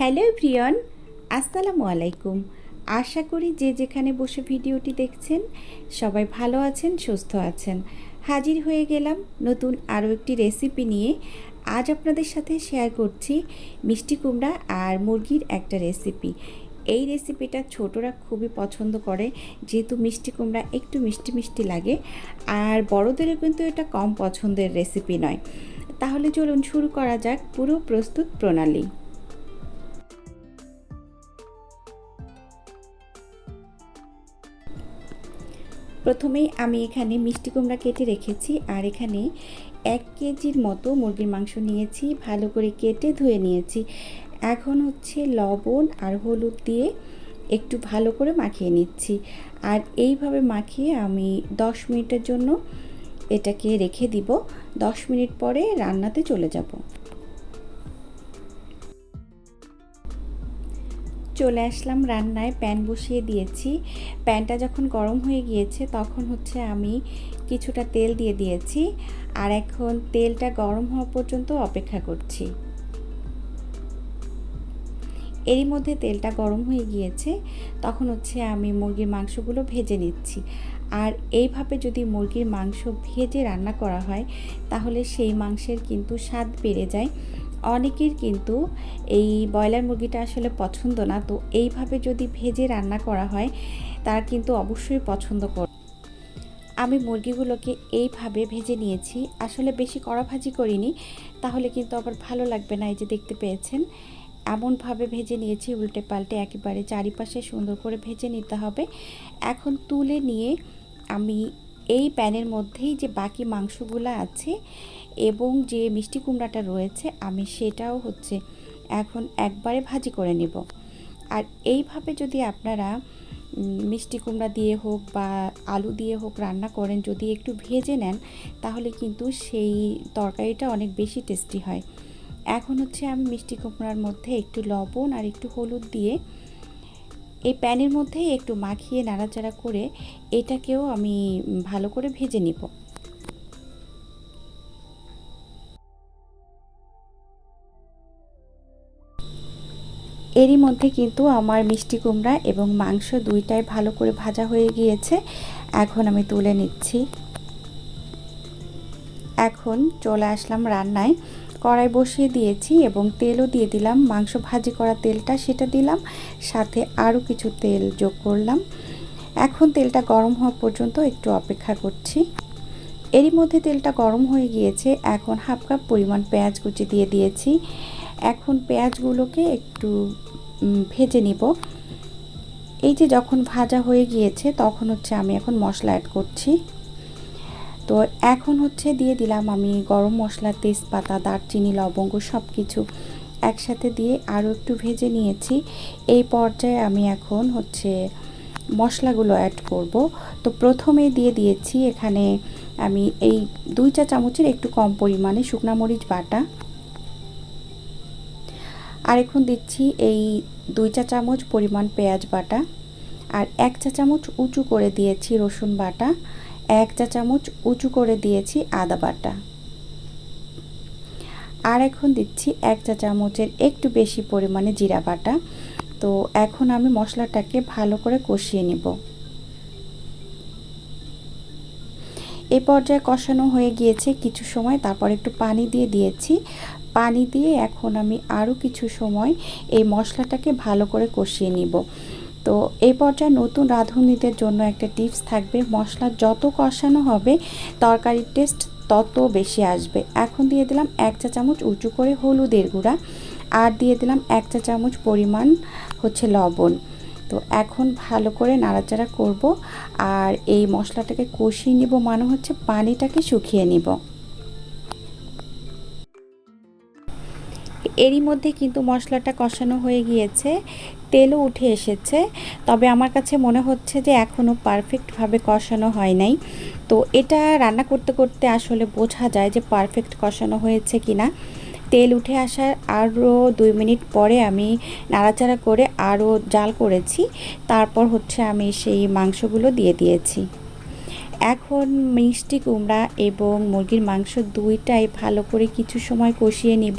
Hello প্রিয়ন, আসসালামু আলাইকুম। আশা করি যে যেখানে বসে ভিডিওটি দেখছেন, সবাই ভালো আছেন, সুস্থ আছেন। হাজির হয়ে গেলাম নতুন আরও একটি রেসিপি নিয়ে। আজ আপনাদের সাথে শেয়ার করছি মিষ্টি কুমড়া আর মুরগির একটা রেসিপি। এই রেসিপিটা ছোটরা খুবই পছন্দ করে, যেহেতু মিষ্টি কুমড়া একটু মিষ্টি মিষ্টি লাগে, আর বড়দেরও কিন্তু এটা কম পছন্দের রেসিপি নয়। তাহলে চলুন শুরু করা যাক পুরো প্রস্তুত প্রণালী। প্রথমেই আমি এখানে মিষ্টি কুমড়া কেটে রেখেছি আর এখানে এক কেজির মতো মুরগির মাংস নিয়েছি, ভালো করে কেটে ধুয়ে নিয়েছি। এখন হচ্ছে লবণ আর হলুদ দিয়ে একটু ভালো করে মাখিয়ে নিচ্ছি। আর এইভাবে মাখিয়ে আমি দশ মিনিটের জন্য এটাকে রেখে দিব। দশ মিনিট পরে রান্নাতে চলে যাব। চলে আসলাম রান্নায়, প্যান বসিয়ে দিয়েছি। প্যানটা যখন গরম হয়ে গিয়েছে, তখন হচ্ছে আমি কিছুটা তেল দিয়ে দিয়েছি আর এখন তেলটা গরম হওয়া পর্যন্ত অপেক্ষা করছি। এরই মধ্যে তেলটা গরম হয়ে গিয়েছে, তখন হচ্ছে আমি মুরগির মাংসগুলো ভেজে নিচ্ছি। আর এইভাবে যদি মুরগির মাংস ভেজে রান্না করা হয়, তাহলে সেই মাংসের কিন্তু স্বাদ বেড়ে যায়। অনেকের কিন্তু এই ব্রয়লার মুরগিটা আসলে পছন্দ না। তো এইভাবে যদি ভেজে রান্না করা হয়, তারা কিন্তু অবশ্যই পছন্দ কর আমি মুরগিগুলোকে এইভাবে ভেজে নিয়েছি। আসলে বেশি কড়া ভাজি করিনি, তাহলে কিন্তু আবার ভালো লাগবে না, এই যে দেখতে পেয়েছেন। এমনভাবে ভেজে নিয়েছি উল্টে পাল্টে একেবারে চারিপাশে সুন্দর করে ভেজে নিতে হবে। এখন তুলে নিয়ে আমি এই প্যানের মধ্যেই যে বাকি মাংসগুলো আছে এবং যে মিষ্টি কুমড়াটা রয়েছে, আমি সেটাও হচ্ছে এখন একবারে ভাজি করে নেব। আর এইভাবে যদি আপনারা মিষ্টি কুমড়া দিয়ে হোক বা আলু দিয়ে হোক রান্না করেন, যদি একটু ভেজে নেন, তাহলে কিন্তু সেই তরকারিটা অনেক বেশি টেস্টি হয়। এখন হচ্ছে আমি মিষ্টি কুমড়ার মধ্যে একটু লবণ আর একটু হলুদ দিয়ে এই প্যানের মধ্যে একটু মাখিয়ে নাড়াচাড়া করে এটাকেও আমি ভালো করে ভেজে নিব। এরই মধ্যে কিন্তু আমার মিষ্টি কুমড়া এবং মাংস দুইটাই ভালো করে ভাজা হয়ে গিয়েছে। এখন আমি তুলে নিচ্ছি। এখন চলে আসলাম রান্নায়। কড়াই বসিয়ে দিয়েছি এবং তেলও দিয়ে দিলাম। মাংস ভাজি করা তেলটা সেটা দিলাম, সাথে আরও কিছু তেল যোগ করলাম। এখন তেলটা গরম হওয়া পর্যন্ত একটু অপেক্ষা করছি। এরই মধ্যে তেলটা গরম হয়ে গিয়েছে। এখন হাফ কাপ পরিমাণ পেঁয়াজ কুচি দিয়ে দিয়েছি। এখন পেঁয়াজগুলোকে একটু ভেজে নিব। এই যে যখন ভাজা হয়ে গিয়েছে, তখন হচ্ছে আমি এখন মশলা অ্যাড করছি। তো এখন হচ্ছে দিয়ে দিলাম আমি গরম মশলা, তেজপাতা, দারচিনি, লবঙ্গ সব কিছু একসাথে দিয়ে আরও একটু ভেজে নিয়েছি। এই পর্যায়ে আমি এখন হচ্ছে মশলাগুলো অ্যাড করব। তো প্রথমে দিয়ে দিয়েছি এখানে আমি এই দুই চা চামচের একটু কম পরিমাণে শুকনা মরিচ বাটা। আর এখন দিচ্ছি, এই দুই চা চামচ পরিমাণ পেঁয়াজ বাটা আর এক চা চামচ উঁচু করে দিয়েছি রসুন বাটা, এক চা চামচ উঁচু করে দিয়েছি আদা বাটা। আর এখন দিচ্ছি এক চা চামচের একটু বেশি পরিমাণে জিরা বাটা। তো এখন আমি মশলাটাকে ভালো করে কষিয়ে নিব। এই পর্যায়ে কষানো হয়ে গিয়েছে কিছু সময়, তারপর একটু পানি দিয়ে দিয়েছি। পানি দিয়ে এখন আমি আরও কিছু সময় এই মশলাটাকে ভালো করে কষিয়ে নিব। তো এই পর্যায়ে নতুন রাঁধুনিদের জন্য একটা টিপস থাকবে, মশলা যত কষানো হবে, তরকারির টেস্ট তত বেশি আসবে। এখন দিয়ে দিলাম এক চা চামচ উঁচু করে হলুদের গুঁড়া, আর দিয়ে দিলাম এক চা চামচ পরিমাণ হচ্ছে লবণ। তো এখন ভালো করে নাড়াচাড়া করব, আর এই মশলাটাকে কষিয়ে নিব মানে হচ্ছে পানিটাকে শুকিয়ে নিব। এরই মধ্যে কিন্তু মশলাটা কষানো হয়ে গিয়েছে, তেলও উঠে এসেছে। তবে আমার কাছে মনে হচ্ছে যে এখনও পারফেক্টভাবে কষানো হয় নাই। তো এটা রান্না করতে করতে আসলে বোঝা যায় যে পারফেক্ট কষানো হয়েছে কি না তেল উঠে আসার আরও দুই মিনিট পরে আমি নাড়াচাড়া করে আরও জাল করেছি। তারপর হচ্ছে আমি সেই মাংসগুলো দিয়ে দিয়েছি। এখন মিষ্টি কুমড়া এবং মুরগির মাংস দুইটাই ভালো করে কিছু সময় কষিয়ে নিব।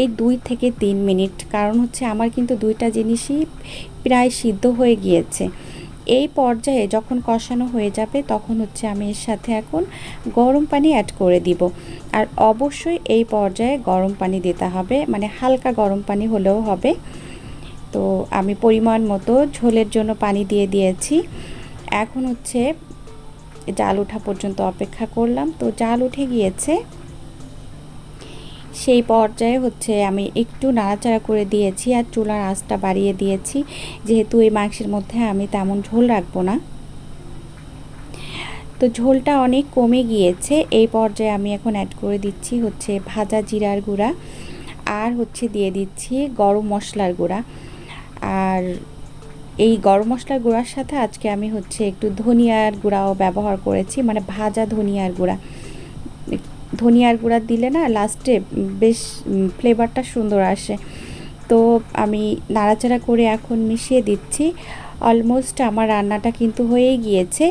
এই দুই থেকে তিন মিনিট। কারণ হচ্ছে আমার কিন্তু দুইটা জিনিসই প্রায় সিদ্ধ হয়ে গিয়েছে। এই পর্যায়ে যখন কষানো হয়ে যাবে, তখন হচ্ছে আমি এর সাথে এখন গরম পানি অ্যাড করে দিব। আর অবশ্যই এই পর্যায়ে গরম পানি দিতে হবে মানে হালকা গরম পানি হলেও হবে। তো আমি পরিমাণ মতো ঝোলের জন্য পানি দিয়ে দিয়েছি। এখন হচ্ছে জাল ওঠা পর্যন্ত অপেক্ষা করলাম। তো জাল উঠে গিয়েছে। সেই পর্যায়ে হচ্ছে আমি একটু নাড়াচাড়া করে দিয়েছি আর চুলার আঁচটা বাড়িয়ে দিয়েছি। যেহেতু এই মাংসের মধ্যে আমি তেমন ঝোল রাখব না। তো ঝোলটা অনেক কমে গিয়েছে। এই পর্যায়ে আমি এখন অ্যাড করে দিচ্ছি হচ্ছে ভাজা জিরার গুঁড়া আর হচ্ছে দিয়ে দিচ্ছি গরম মশলার গুঁড়া। আর এই গরম মশলার গুঁড়ার সাথে আজকে আমি হচ্ছে একটু ধনিয়ার গুঁড়াও ব্যবহার করেছি মানে ভাজা ধনিয়ার গুঁড়া। ধনিয়ার গুঁড়া দিলে না লাস্টে বেশ ফ্লেভারটা সুন্দর আসে। তো আমি নাড়াচাড়া করে এখন মিশিয়ে দিচ্ছি। অলমোস্ট আমার রান্নাটা কিন্তু হয়েই গিয়েছে।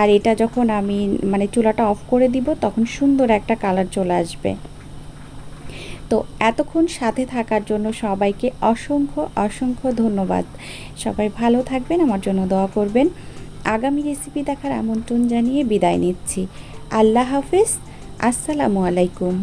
আর এটা যখন আমি মানে চুলাটা অফ করে দিব, তখন সুন্দর একটা কালার চলে আসবে। তো এতক্ষণ সাথে থাকার জন্য সবাইকে অসংখ্য অসংখ্য ধন্যবাদ। সবাই ভালো থাকবেন, আমার জন্য দোয়া করবেন। আগামী রেসিপি দেখার আমন্ত্রণ জানিয়ে বিদায় নিচ্ছি। আল্লাহ হাফিজ। আসসালামু আলাইকুম।